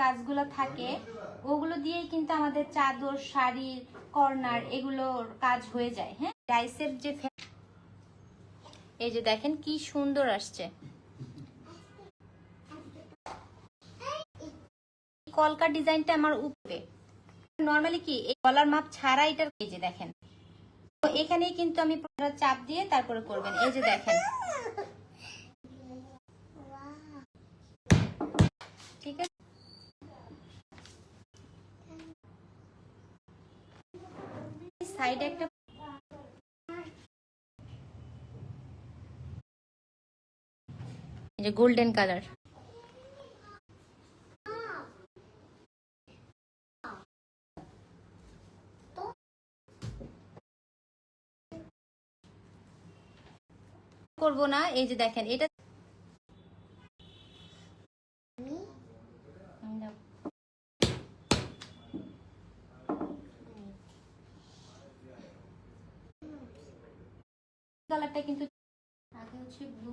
কাজগুলো থাকে, ওগুলো দিয়েই কিন্তু আমাদের চাদর, শাড়ি, কর্নার এগুলোর কাজ হয়ে যায় হ্যাঁ? ডাইসেপ যে এই যে দেখেন কি সুন্দর আসছে। কলকা ডিজাইনটা আমার উপরে। নর্মালি কি, এই গলার মাপ ছাড়া এটার এই যে দেখেন। তো এখানেই কিন্তু আমি চাপ দিয়ে তারপরে করবেন। এই যে দেখেন। ঠিক আছে? সাইডে একটা গোল্ডেন কালার। করব না এই যে দেখেন এটা কালারটা কিন্তু আগে হচ্ছে ব্লু